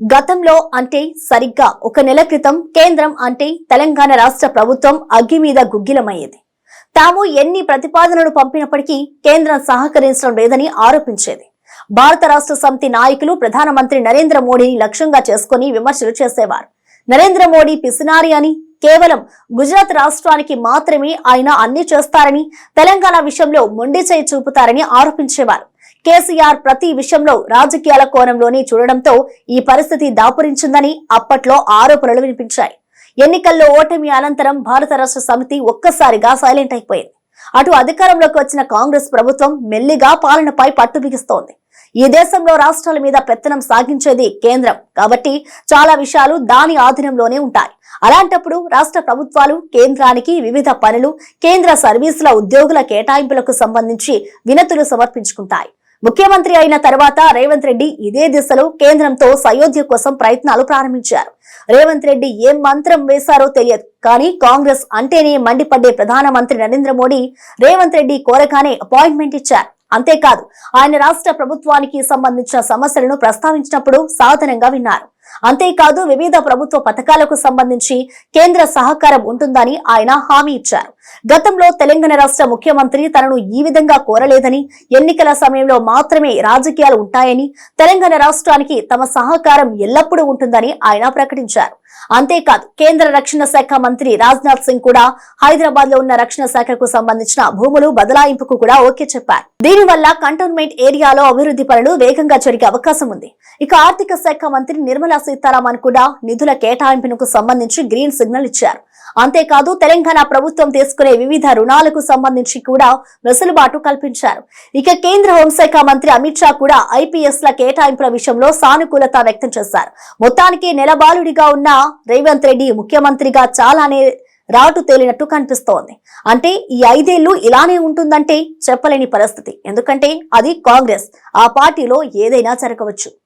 గతంలో అంటే సరిగ్గా ఒక నెల క్రితం కేంద్రం అంటే తెలంగాణ రాష్ట్ర ప్రభుత్వం అగ్గి మీద గుగ్గిలమయ్యేది. తాము ఎన్ని ప్రతిపాదనలు పంపినప్పటికీ కేంద్రం సహకరించడం లేదని ఆరోపించేది. భారత రాష్ట్ర సమితి నాయకులు ప్రధానమంత్రి నరేంద్ర మోడీని లక్ష్యంగా చేసుకుని విమర్శలు చేసేవారు. నరేంద్ర మోడీ పిసినారి అని కేవలం గుజరాత్ రాష్ట్రానికి మాత్రమే ఆయన అన్ని చేస్తారని తెలంగాణ విషయంలో మొండి చేయి చూపుతారని ఆరోపించేవారు. కేసీఆర్ ప్రతి విషయంలో రాజకీయాల కోణంలోనే చూడడంతో ఈ పరిస్థితి దాపురించిందని అప్పట్లో ఆరోపణలు వినిపించాయి. ఎన్నికల్లో ఓటమి అనంతరం భారత రాష్ట్ర సమితి ఒక్కసారిగా సైలెంట్ అయిపోయింది. అటు అధికారంలోకి వచ్చిన కాంగ్రెస్ ప్రభుత్వం మెల్లిగా పాలనపై పట్టు బిగిస్తోంది. ఈ దేశంలో రాష్ట్రాల మీద పెత్తనం సాగించేది కేంద్రం. కాబట్టి చాలా విషయాలు దాని ఆధీనంలోనే ఉంటాయి. అలాంటప్పుడు రాష్ట్ర ప్రభుత్వాలు కేంద్రానికి వివిధ పనులు కేంద్ర సర్వీసుల ఉద్యోగుల కేటాయింపులకు సంబంధించి వినతులు సమర్పించుకుంటాయి. ముఖ్యమంత్రి అయిన తర్వాత రేవంత్ రెడ్డి ఇదే దిశలో కేంద్రంతో సయోధ్య కోసం ప్రయత్నాలు ప్రారంభించారు. రేవంత్ రెడ్డి ఏం మంత్రం వేశారో తెలియదు. కానీ కాంగ్రెస్ అంటేనే మండిపడ్డే ప్రధానమంత్రి నరేంద్ర మోడీ రేవంత్ రెడ్డి కోరగానే అపాయింట్మెంట్ ఇచ్చారు. అంతేకాదు ఆయన రాష్ట్ర ప్రభుత్వానికి సంబంధించిన సమస్యలను ప్రస్తావించినప్పుడు సాధనంగా విన్నారు. అంతేకాదు వివిధ ప్రభుత్వ పథకాలకు సంబంధించి కేంద్ర సహకారం ఉంటుందని ఆయన హామీ ఇచ్చారు. గతంలో తెలంగాణ రాష్ట్ర ముఖ్యమంత్రి తనను ఈ విధంగా కోరలేదని ఎన్నికల సమయంలో మాత్రమే రాజకీయాలు ఉంటాయని తెలంగాణ రాష్ట్రానికి తమ సహకారం ఎల్లప్పుడూ ఉంటుందని ఆయన ప్రకటించారు. అంతేకాదు కేంద్ర రక్షణ శాఖ మంత్రి రాజ్నాథ్ సింగ్ కూడా హైదరాబాద్లో ఉన్న రక్షణ శాఖకు సంబంధించిన భూములు బదలాయింపుకు కూడా ఓకే చెప్పారు. దీనివల్ల కంటోన్మెంట్ ఏరియాలో అభివృద్ధి పనులు వేగంగా జరిగే అవకాశం ఉంది. ఇక ఆర్థిక శాఖ మంత్రి నిర్మలా సీతారామన్ కూడా నిధుల కేటాయింపునకు సంబంధించి గ్రీన్ సిగ్నల్ ఇచ్చారు. అంతేకాదు తెలంగాణ ప్రభుత్వం తీసుకునే వివిధ రుణాలకు సంబంధించి కూడా వెసులుబాటు కల్పించారు. ఇక కేంద్ర హోంశాఖ మంత్రి అమిత్ షా కూడా ఐపీఎస్ల ల కేటాయింపుల విషయంలో సానుకూలత వ్యక్తం చేశారు. మొత్తానికి నెలబాలుడిగా ఉన్న రేవంత్ రెడ్డి ముఖ్యమంత్రిగా చాలానే రాటు తేలినట్టు కనిపిస్తోంది. అంటే ఈ ఐదేళ్ళు ఇలానే ఉంటుందంటే చెప్పలేని పరిస్థితి. ఎందుకంటే అది కాంగ్రెస్. ఆ పార్టీలో ఏదైనా జరగవచ్చు.